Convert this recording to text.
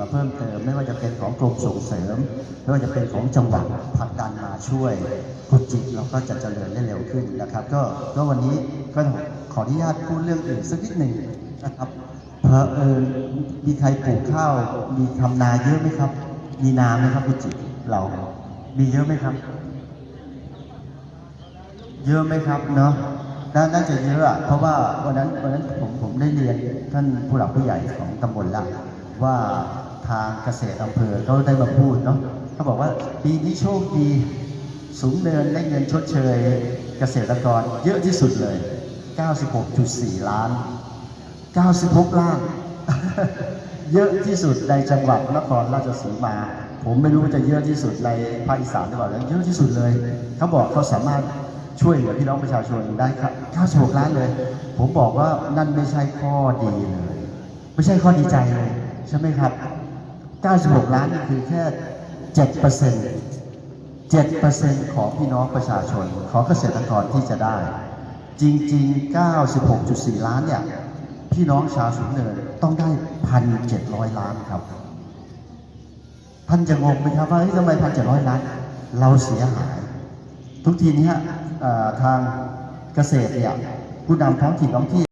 มาเพิ่มเติม ไม่ว่าจะเป็นของกรมส่งเสริม ไม่ว่าจะเป็นของจังหวัดผลักดันมาช่วยกุจิเราก็จะเจริญได้เร็วขึ้นนะครับ ก็ก็วันนี้ก็ขออนุญาตพูดเรื่องอื่นสักนิดหนึ่งนะครับเพอเออมีใครปลูกข้าว มีทำนาเยอะไหมครับ มีนาไหมครับกุจิเรามีเยอะไหมครับ เยอะไหมครับเนาะนาน่าจะเยอะ เพราะว่าวันนั้นวันนั้นผมผมได้เรียนท่านผู้หลักผู้ใหญ่ของตำบลละว่า ทางเกษตรอำเภอเขาได้มาพูดเนาะเขาบอกว่าปีนี้โชคดีสูงเนินได้เงินชดเชยเกษตรกรเยอะที่สุดเลย 96.4 ล้าน 96 ล้าน เยอะที่สุดในจังหวัดนครราชสีมา ผมไม่รู้ว่าจะเยอะที่สุดในภาคอีสานหรือเปล่าแต่เยอะที่สุดเลย เขาบอกเขาสามารถช่วยเหลือพี่น้องประชาชนได้ครับ96 ล้านเลย ผมบอกว่านั่นไม่ใช่ข้อดีเลย ไม่ใช่ข้อดีใจเลย ใช่ไหมครับ 96 ล้านนี่คือแค่7เปอร์เซ็นต์7เปอร์เซ็นต์ของพี่น้องประชาชน ของเกษตรกรที่จะได้ จริง ๆ 96.4 ล้านเนี่ยพี่น้องชาวสูงเนินต้องได้ 1,700 ล้านครับท่านจะงงไหมครับว่าทำไม 1,700 ล้าน เราเสียหาย ทุกทีเนี้ยทางเกษตรเนี่ยผู้นำท้องถิ่นท้องที่